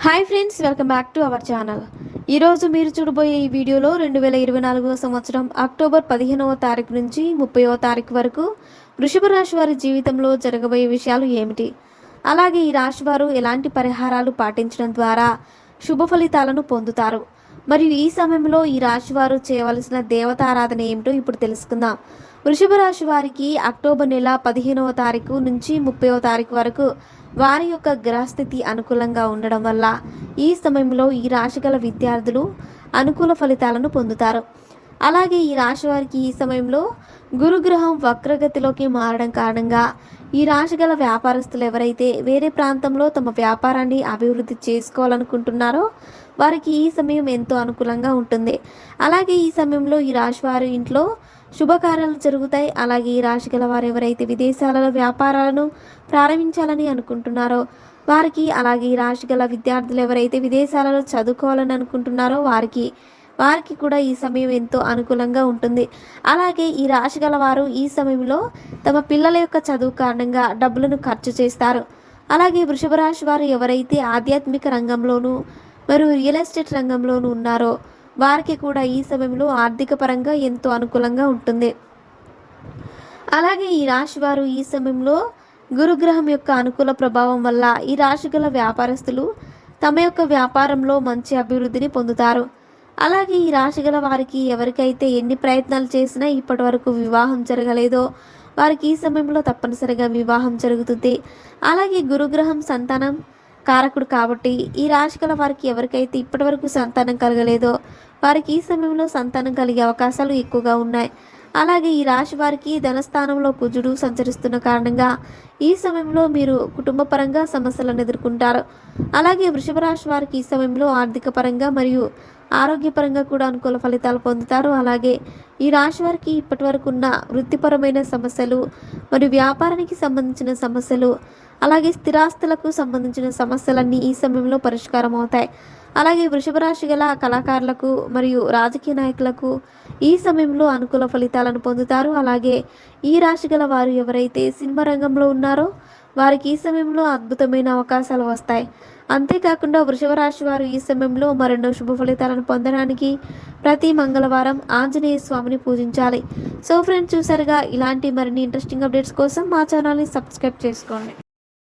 Hi friends welcome back to our channel ఈరోజు మీరు చూడబోయే ఈ వీడియోలో రెండు వేల ఇరవై నాలుగవ సంవత్సరం అక్టోబర్ పదిహేనవ తారీఖు నుంచి ముప్పైవ తారీఖు వరకు వృషభ రాశి వారి జీవితంలో జరగబోయే విషయాలు ఏమిటి? అలాగే ఈ రాశి వారు ఎలాంటి పరిహారాలు పాటించడం ద్వారా శుభ ఫలితాలను పొందుతారు? మరియు ఈ సమయంలో ఈ రాశి వారు చేయవలసిన దేవతారాధన ఏమిటో ఇప్పుడు తెలుసుకుందాం. వృషభ రాశి వారికి అక్టోబర్ నెల పదిహేనవ తారీఖు నుంచి ముప్పైవ తారీఖు వరకు వారి యొక్క గ్రహస్థితి అనుకూలంగా ఉండడం వల్ల ఈ సమయంలో ఈ రాశి గల విద్యార్థులు అనుకూల ఫలితాలను పొందుతారు. అలాగే ఈ రాశి వారికి ఈ సమయంలో గురుగ్రహం వక్రగతిలోకి మారడం కారణంగా ఈ రాశి గల వ్యాపారస్తులు ఎవరైతే వేరే ప్రాంతంలో తమ వ్యాపారాన్ని అభివృద్ధి చేసుకోవాలనుకుంటున్నారో వారికి ఈ సమయం ఎంతో అనుకూలంగా ఉంటుంది. అలాగే ఈ సమయంలో ఈ రాశి వారి ఇంట్లో శుభకార్యాలు జరుగుతాయి. అలాగే ఈ రాశి గల వారు ఎవరైతే విదేశాలలో వ్యాపారాలను ప్రారంభించాలని అనుకుంటున్నారో వారికి అలాగే ఈ రాశి గల విద్యార్థులు ఎవరైతే విదేశాలలో చదువుకోవాలని అనుకుంటున్నారో వారికి వారికి కూడా ఈ సమయం ఎంతో అనుకూలంగా ఉంటుంది. అలాగే ఈ రాశి గల వారు ఈ సమయంలో తమ పిల్లల యొక్క చదువు కారణంగా డబ్బులను ఖర్చు చేస్తారు. అలాగే వృషభ రాశి వారు ఎవరైతే ఆధ్యాత్మిక రంగంలోనూ మరియు రియల్ ఎస్టేట్ రంగంలోనూ ఉన్నారో వారికి కూడా ఈ సమయంలో ఆర్థిక పరంగా ఎంతో అనుకూలంగా ఉంటుంది. అలాగే ఈ రాశి వారు ఈ సమయంలో గురుగ్రహం యొక్క అనుకూల ప్రభావం వల్ల ఈ రాశి గల వ్యాపారస్తులు తమ యొక్క వ్యాపారంలో మంచి అభివృద్ధిని పొందుతారు. అలాగే ఈ రాశి గల వారికి ఎవరికైతే ఎన్ని ప్రయత్నాలు చేసినా ఇప్పటి వరకు వివాహం జరగలేదో వారికి ఈ సమయంలో తప్పనిసరిగా వివాహం జరుగుతుంది. అలాగే గురుగ్రహం సంతానం కారకుడు కాబట్టి ఈ రాశిగల వారికి ఎవరికైతే ఇప్పటివరకు సంతానం కలగలేదో వారికి ఈ సమయంలో సంతానం కలిగే అవకాశాలు ఎక్కువగా ఉన్నాయి. అలాగే ఈ రాశి వారికి ధనస్థానంలో కుజుడు సంచరిస్తున్న కారణంగా ఈ సమయంలో మీరు కుటుంబ పరంగా సమస్యలను ఎదుర్కొంటారు. అలాగే వృషభ రాశి వారికి ఈ సమయంలో ఆర్థిక పరంగా మరియు ఆరోగ్యపరంగా కూడా అనుకూల ఫలితాలు పొందుతారు. అలాగే ఈ రాశి వారికి ఇప్పటి వరకు ఉన్న వృత్తిపరమైన సమస్యలు మరియు వ్యాపారానికి సంబంధించిన సమస్యలు అలాగే స్థిరాస్తులకు సంబంధించిన సమస్యలన్నీ ఈ సమయంలో పరిష్కారం అవుతాయి అలాగే వృషభ రాశి గల కళాకారులకు మరియు రాజకీయ నాయకులకు ఈ సమయంలో అనుకూల ఫలితాలను పొందుతారు. అలాగే ఈ రాశి గల వారు ఎవరైతే సినిమా రంగంలో ఉన్నారో వారికి ఈ సమయంలో అద్భుతమైన అవకాశాలు వస్తాయి. అంతేకాకుండా వృషభ రాశి వారు ఈ సమయంలో మరెన్నో శుభ ఫలితాలను పొందడానికి ప్రతి మంగళవారం ఆంజనేయ స్వామిని పూజించాలి. సో ఫ్రెండ్స్ చూసారుగా ఇలాంటి మరిన్ని ఇంట్రెస్టింగ్ అప్డేట్స్ కోసం మా ఛానల్ని సబ్స్క్రైబ్ చేసుకోండి.